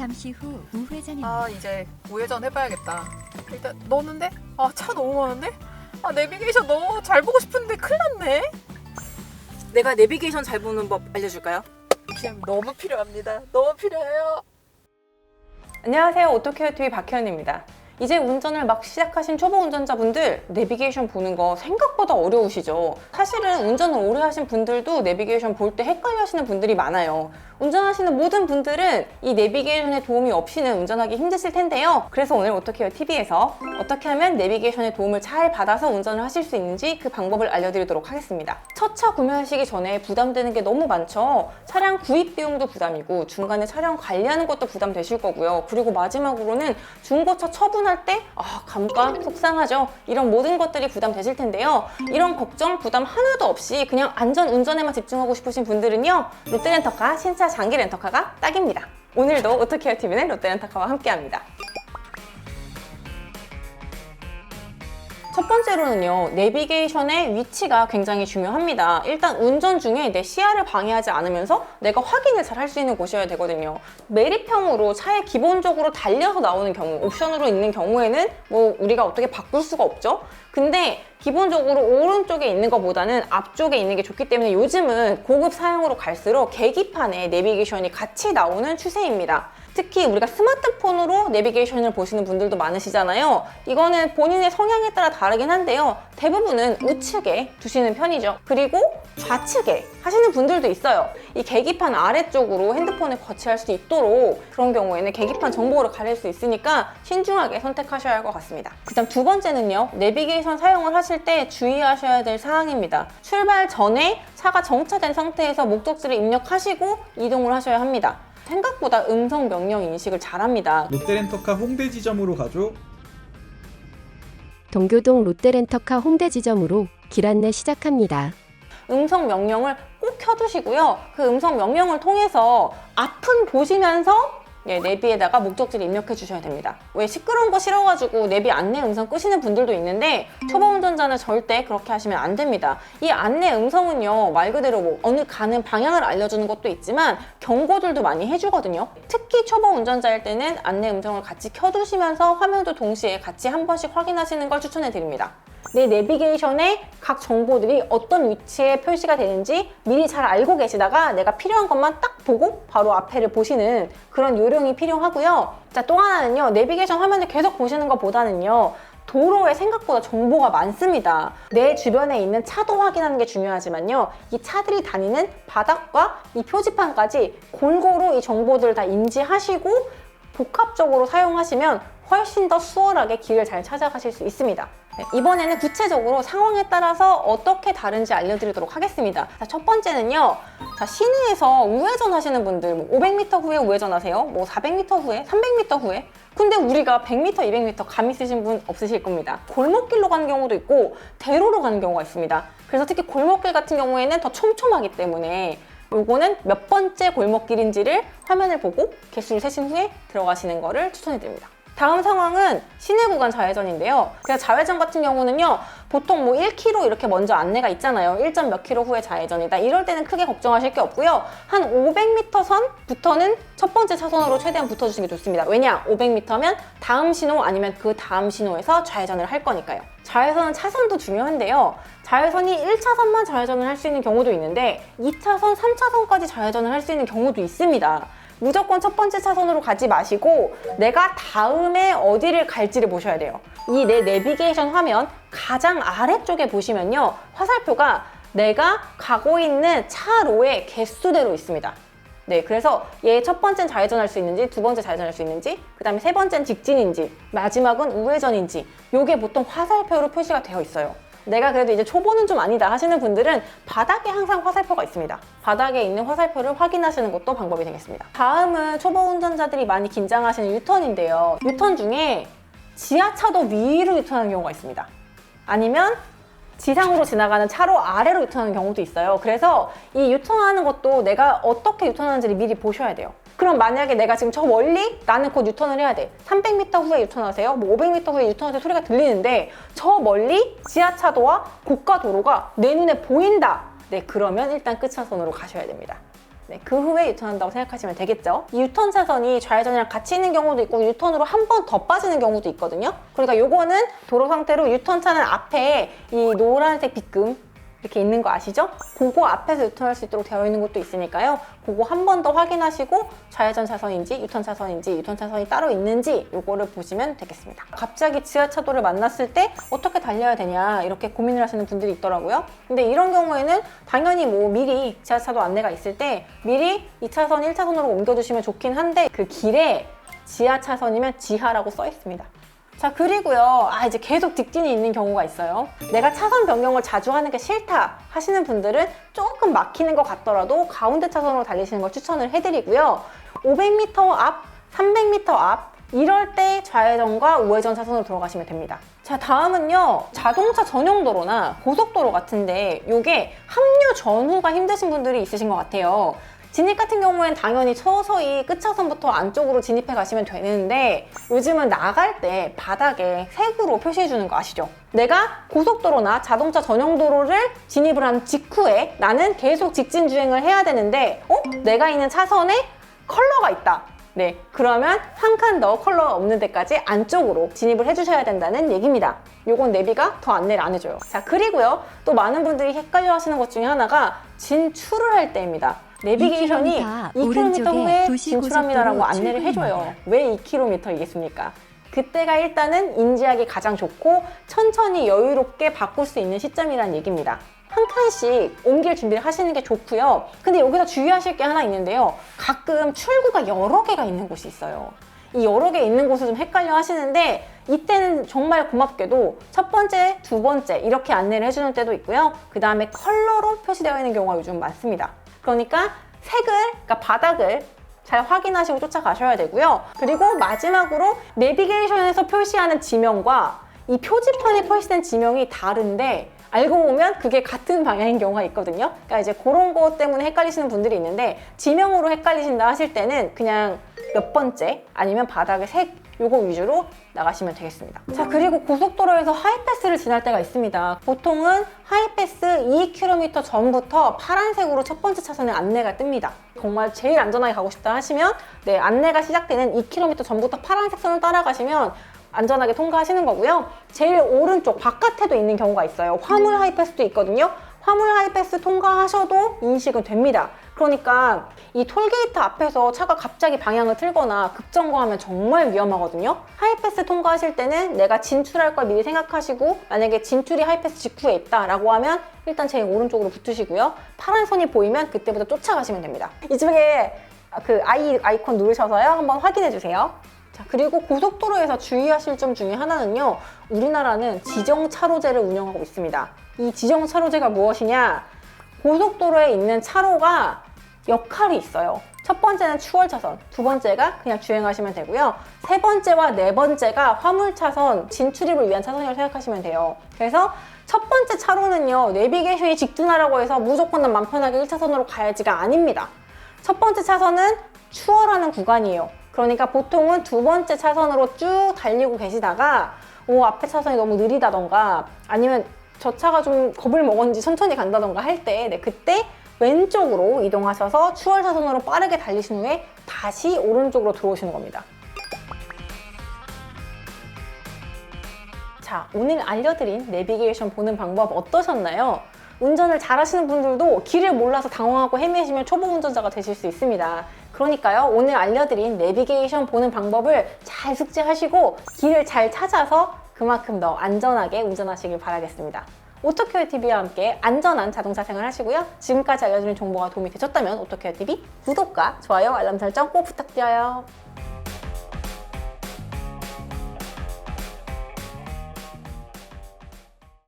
잠시 후 우회전입니다. 아 이제 우회전 해봐야겠다. 일단 넣었는데 아 차 너무 많은데 아 내비게이션 너무 잘 보고 싶은데 큰일 났네. 내가 내비게이션 잘 보는 법 알려줄까요? 그냥 너무 필요합니다. 너무 필요해요. 안녕하세요. 오토케어 TV 박혜연입니다. 이제 운전을 막 시작하신 초보 운전자분들 내비게이션 보는 거 생각보다 어려우시죠? 사실은 운전을 오래 하신 분들도 내비게이션 볼 때 헷갈려 하시는 분들이 많아요. 운전하시는 모든 분들은 이 내비게이션의 도움이 없이는 운전하기 힘드실 텐데요. 그래서 오늘 오토케어 TV에서 어떻게 하면 내비게이션의 도움을 잘 받아서 운전을 하실 수 있는지 그 방법을 알려드리도록 하겠습니다. 첫 차 구매하시기 전에 부담되는 게 너무 많죠. 차량 구입 비용도 부담이고 중간에 차량 관리하는 것도 부담되실 거고요. 그리고 마지막으로는 중고차 처분할 때 아, 감가 속상하죠. 이런 모든 것들이 부담되실 텐데요. 이런 걱정, 부담 하나도 없이 그냥 안전 운전에만 집중하고 싶으신 분들은요. 롯데렌터카 신차 장기 렌터카가 딱입니다. 오늘도 오토케어 TV는 롯데렌터카와 함께합니다. 첫 번째로는요, 내비게이션의 위치가 굉장히 중요합니다. 일단 운전 중에 내 시야를 방해하지 않으면서 내가 확인을 잘 할 수 있는 곳이어야 되거든요. 매립형으로 차에 기본적으로 달려서 나오는 경우, 옵션으로 있는 경우에는 뭐 우리가 어떻게 바꿀 수가 없죠. 근데 기본적으로 오른쪽에 있는 것보다는 앞쪽에 있는 게 좋기 때문에 요즘은 고급 사양으로 갈수록 계기판에 내비게이션이 같이 나오는 추세입니다. 특히 우리가 스마트폰으로 내비게이션을 보시는 분들도 많으시잖아요. 이거는 본인의 성향에 따라 다르긴 한데요. 대부분은 우측에 두시는 편이죠. 그리고 좌측에 하시는 분들도 있어요. 이 계기판 아래쪽으로 핸드폰을 거치할 수 있도록 그런 경우에는 계기판 정보를 가릴 수 있으니까 신중하게 선택하셔야 할 것 같습니다. 그 다음 두 번째는요. 내비게이션 사용을 하실 때 주의하셔야 될 사항입니다. 출발 전에 차가 정차된 상태에서 목적지를 입력하시고 이동을 하셔야 합니다. 생각보다 음성 명령 인식을 잘합니다. 롯데렌터카 홍대 지점으로 가죠. 동교동 롯데렌터카 홍대 지점으로 길 안내 시작합니다. 음성 명령을 꼭 켜두시고요. 그 음성 명령을 통해서 앞은 보시면서 예, 내비에다가 목적지를 입력해 주셔야 됩니다. 왜 시끄러운 거 싫어가지고 내비 안내 음성 끄시는 분들도 있는데 초보 운전자는 절대 그렇게 하시면 안 됩니다. 이 안내 음성은요 말 그대로 뭐 어느 가는 방향을 알려주는 것도 있지만 경고들도 많이 해주거든요. 특히 초보 운전자일 때는 안내 음성을 같이 켜두시면서 화면도 동시에 같이 한 번씩 확인하시는 걸 추천해 드립니다. 내 내비게이션에 각 정보들이 어떤 위치에 표시가 되는지 미리 잘 알고 계시다가 내가 필요한 것만 딱 보고 바로 앞에를 보시는 그런 요령이 필요하고요. 자, 또 하나는요. 내비게이션 화면을 계속 보시는 것보다는요. 도로에 생각보다 정보가 많습니다. 내 주변에 있는 차도 확인하는 게 중요하지만요. 이 차들이 다니는 바닥과 이 표지판까지 골고루 이 정보들을 다 인지하시고 복합적으로 사용하시면 훨씬 더 수월하게 길을 잘 찾아가실 수 있습니다. 네, 이번에는 구체적으로 상황에 따라서 어떻게 다른지 알려드리도록 하겠습니다. 자, 첫 번째는요. 자, 시내에서 우회전 하시는 분들, 뭐 500m 후에 우회전 하세요. 뭐 400m 후에, 300m 후에. 근데 우리가 100m, 200m 감 있으신 분 없으실 겁니다. 골목길로 가는 경우도 있고, 대로로 가는 경우가 있습니다. 그래서 특히 골목길 같은 경우에는 더 촘촘하기 때문에 요거는 몇 번째 골목길인지를 화면을 보고 개수를 세신 후에 들어가시는 거를 추천해 드립니다. 다음 상황은 시내 구간 좌회전인데요. 그래서 좌회전 같은 경우는요, 보통 뭐 1km 이렇게 먼저 안내가 있잖아요. 1점 몇 킬로 후에 좌회전이다. 이럴 때는 크게 걱정하실 게 없고요. 한 500m 선부터는 첫 번째 차선으로 최대한 붙어주시는 게 좋습니다. 왜냐? 500m면 다음 신호 아니면 그 다음 신호에서 좌회전을 할 거니까요. 좌회전은 차선도 중요한데요. 좌회전이 1차선만 좌회전을 할 수 있는 경우도 있는데 2차선, 3차선까지 좌회전을 할 수 있는 경우도 있습니다. 무조건 첫 번째 차선으로 가지 마시고 내가 다음에 어디를 갈지를 보셔야 돼요. 이 내 내비게이션 화면 가장 아래쪽에 보시면요. 화살표가 내가 가고 있는 차로의 개수대로 있습니다. 네, 그래서 얘 첫 번째는 좌회전할 수 있는지, 두 번째 좌회전할 수 있는지, 그 다음에 세 번째는 직진인지, 마지막은 우회전인지, 요게 보통 화살표로 표시가 되어 있어요. 내가 그래도 이제 초보는 좀 아니다 하시는 분들은 바닥에 항상 화살표가 있습니다. 바닥에 있는 화살표를 확인하시는 것도 방법이 되겠습니다. 다음은 초보 운전자들이 많이 긴장하시는 유턴인데요. 유턴 중에 지하차도 위로 유턴하는 경우가 있습니다. 아니면 지상으로 지나가는 차로 아래로 유턴하는 경우도 있어요. 그래서 이 유턴하는 것도 내가 어떻게 유턴하는지를 미리 보셔야 돼요. 그럼 만약에 내가 지금 저 멀리 나는 곧 유턴을 해야 돼. 300m 후에 유턴하세요. 뭐 500m 후에 유턴하세요. 소리가 들리는데 저 멀리 지하차도와 고가 도로가 내 눈에 보인다. 네, 그러면 일단 끝차선으로 가셔야 됩니다. 네, 그 후에 유턴한다고 생각하시면 되겠죠. 이 유턴 차선이 좌회전이랑 같이 있는 경우도 있고 유턴으로 한 번 더 빠지는 경우도 있거든요. 그러니까 요거는 도로 상태로 유턴 차는 앞에 이 노란색 빗금 이렇게 있는 거 아시죠? 그거 앞에서 유턴할 수 있도록 되어 있는 것도 있으니까요. 그거 한 번 더 확인하시고 좌회전 차선인지 유턴 차선인지 유턴 차선이 따로 있는지 요거를 보시면 되겠습니다. 갑자기 지하차도를 만났을 때 어떻게 달려야 되냐 이렇게 고민을 하시는 분들이 있더라고요. 근데 이런 경우에는 당연히 뭐 미리 지하차도 안내가 있을 때 미리 2차선, 1차선으로 옮겨주시면 좋긴 한데 그 길에 지하차선이면 지하라고 써 있습니다. 자 그리고요. 아 이제 계속 직진이 있는 경우가 있어요. 내가 차선 변경을 자주 하는 게 싫다 하시는 분들은 조금 막히는 것 같더라도 가운데 차선으로 달리시는 걸 추천을 해드리고요. 500m 앞 300m 앞 이럴 때 좌회전과 우회전 차선으로 들어가시면 됩니다. 자 다음은요. 자동차 전용 도로나 고속도로 같은데 이게 합류 전후가 힘드신 분들이 있으신 것 같아요 진입 같은 경우엔 당연히 서서히 끝차선부터 안쪽으로 진입해 가시면 되는데 요즘은 나갈 때 바닥에 색으로 표시해 주는 거 아시죠? 내가 고속도로나 자동차 전용 도로를 진입을 한 직후에 나는 계속 직진 주행을 해야 되는데 어? 내가 있는 차선에 컬러가 있다. 네, 그러면 한 칸 더 컬러가 없는 데까지 안쪽으로 진입을 해주셔야 된다는 얘기입니다. 요건 내비가 더 안내를 안 해줘요. 자, 그리고요. 또 많은 분들이 헷갈려 하시는 것 중에 하나가 진출을 할 때입니다. 내비게이션이 2km 2km 2km 후에 진출합니다라고 안내를 해줘요. 왜 2km이겠습니까? 그때가 일단은 인지하기 가장 좋고 천천히 여유롭게 바꿀 수 있는 시점이라는 얘기입니다. 한 칸씩 옮길 준비를 하시는 게 좋고요. 근데 여기서 주의하실 게 하나 있는데요. 가끔 출구가 여러 개가 있는 곳이 있어요. 이 여러 개 있는 곳을 좀 헷갈려 하시는데 이때는 정말 고맙게도 첫 번째, 두 번째 이렇게 안내를 해주는 때도 있고요. 그 다음에 컬러로 표시되어 있는 경우가 요즘 많습니다. 그러니까 색을, 그러니까 바닥을 잘 확인하시고 쫓아가셔야 되고요. 그리고 마지막으로 내비게이션에서 표시하는 지명과 이 표지판에 표시된 지명이 다른데 알고 보면 그게 같은 방향인 경우가 있거든요. 그러니까 이제 그런 것 때문에 헷갈리시는 분들이 있는데 지명으로 헷갈리신다 하실 때는 그냥 몇 번째 아니면 바닥의 색 요거 위주로 나가시면 되겠습니다. 자, 그리고 고속도로에서 하이패스를 지날 때가 있습니다. 보통은 하이패스 2km 전부터 파란색으로 첫 번째 차선에 안내가 뜹니다. 정말 제일 안전하게 가고 싶다 하시면 네, 안내가 시작되는 2km 전부터 파란색 선을 따라가시면 안전하게 통과하시는 거고요. 제일 오른쪽 바깥에도 있는 경우가 있어요. 화물 하이패스도 있거든요. 화물 하이패스 통과하셔도 인식은 됩니다. 그러니까 이 톨게이트 앞에서 차가 갑자기 방향을 틀거나 급정거하면 정말 위험하거든요. 하이패스 통과하실 때는 내가 진출할 걸 미리 생각하시고 만약에 진출이 하이패스 직후에 있다라고 하면 일단 제일 오른쪽으로 붙으시고요. 파란 선이 보이면 그때부터 쫓아가시면 됩니다. 이쪽에 그 아이 아이콘 누르셔서요. 한번 확인해 주세요. 자, 그리고 고속도로에서 주의하실 점 중에 하나는요. 우리나라는 지정 차로제를 운영하고 있습니다. 이 지정 차로제가 무엇이냐? 고속도로에 있는 차로가 역할이 있어요. 첫 번째는 추월 차선, 두 번째가 그냥 주행하시면 되고요. 세 번째와 네 번째가 화물 차선, 진출입을 위한 차선이라고 생각하시면 돼요. 그래서 첫 번째 차로는요, 내비게이션이 직진하라고 해서 무조건 난 맘 편하게 1차선으로 가야지가 아닙니다. 첫 번째 차선은 추월하는 구간이에요. 그러니까 보통은 두 번째 차선으로 쭉 달리고 계시다가 오 앞에 차선이 너무 느리다던가 아니면 저 차가 좀 겁을 먹었는지 천천히 간다던가 할때 네, 그때 왼쪽으로 이동하셔서 추월 차선으로 빠르게 달리신 후에 다시 오른쪽으로 들어오시는 겁니다. 자, 오늘 알려드린 내비게이션 보는 방법 어떠셨나요? 운전을 잘하시는 분들도 길을 몰라서 당황하고 헤매시면 초보 운전자가 되실 수 있습니다. 그러니까요, 오늘 알려드린 내비게이션 보는 방법을 잘 숙지하시고 길을 잘 찾아서 그만큼 더 안전하게 운전하시길 바라겠습니다. 오토케어 TV와 함께 안전한 자동차 생활 하시고요. 지금까지 알려드린 정보가 도움이 되셨다면 오토케어 TV 구독과 좋아요, 알람 설정 꼭 부탁드려요.